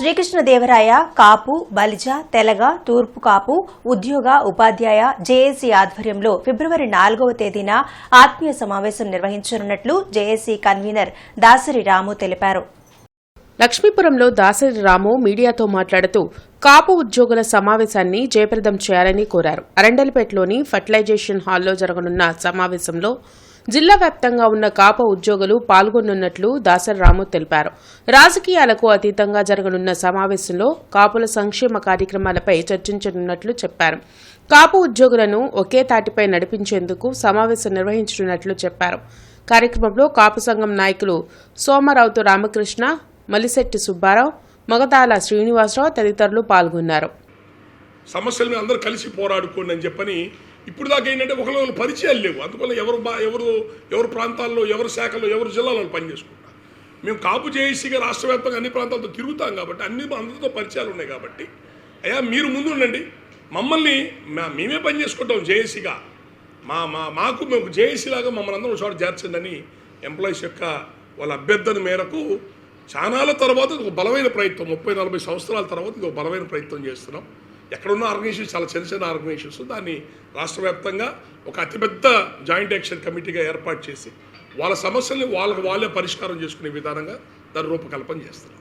శ్రీకృష్ణదేవరాయ కాపు బలిజ తెలగ తూర్పు కాపు ఉద్యోగ ఉపాధ్యాయ జేఏసీ ఆధ్వర్యంలో ఫిబ్రవరి నాలుగవ తేదీన ఆత్మీయ సమావేశం నిర్వహించనున్నట్లు జేఏసీ కన్వీనర్ దాసరి రాము తెలిపారు. లక్ష్మీపురంలో దాసరి రాము మీడియాతో మాట్లాడుతూ కాపు ఉద్యోగుల సమావేశాన్ని జయప్రదం చేయాలని కోరారు. అరండల్పేటలోని ఫర్టిలైజేషన్ హాల్లో జరగనున్న సమావేశంలో జిల్లా వ్యాప్తంగా ఉన్న కాపు ఉద్యోగులు పాల్గొనున్నట్లు దాసరి రాము తెలిపారు. రాజకీయాలకు అతీతంగా జరగనున్న సమావేశంలో కాపుల సంక్షేమ కార్యక్రమాలపై చర్చించనున్నట్లు చెప్పారు. కాపు ఉద్యోగులను ఒకే తాటిపై నడిపించేందుకు సమావేశం నిర్వహించనున్నట్లు చెప్పారు. కార్యక్రమంలో కాపు సంఘం నాయకులు సోమరావుతో రామకృష్ణ మలిశెట్టి సుబ్బారావు మగతాల శ్రీనివాసరావు తదితరులు పాల్గొన్నారు. సమస్యలను అందరూ కలిసి పోరాడుకోండి అని చెప్పని ఇప్పుడు దాకా ఏంటంటే ఒకరు పరిచయాలు లేవు. అందువల్ల ఎవరు బా ఎవరు ఎవరు ప్రాంతాల్లో ఎవరు శాఖల్లో ఎవరు జిల్లాలో పనిచేసుకుంటారు. మేము కాపు జేఏసీగా రాష్ట్ర వ్యాప్తంగా అన్ని ప్రాంతాలతో తిరుగుతాం కాబట్టి అన్ని అందరితో పరిచయాలు ఉన్నాయి కాబట్టి అయ్యా మీరు ముందు ఉండండి. మమ్మల్ని మేమే పని చేసుకుంటాం జేఏసీగా. మా మా మాకు మేము జేఏసీ లాగా మమ్మల్ని అందరం చోట చేర్చండి ఎంప్లాయీస్ యొక్క వాళ్ళ అభ్యర్థన మేరకు చానాల తర్వాత ఒక బలమైన ప్రయత్నం. ముప్పై నలభై సంవత్సరాల తర్వాత ఇది ఒక బలమైన ప్రయత్నం చేస్తున్నాం. ఎక్కడున్న ఆర్గనైజేషన్స్ చాలా చిన్న చిన్న ఆర్గనైజేషన్స్. దాన్ని రాష్ట్ర వ్యాప్తంగా ఒక అతిపెద్ద జాయింట్ యాక్షన్ కమిటీగా ఏర్పాటు చేసి వాళ్ళ సమస్యల్ని వాళ్ళకి వాళ్ళే పరిష్కారం చేసుకునే విధానంగా దాని రూపకల్పన చేస్తున్నారు.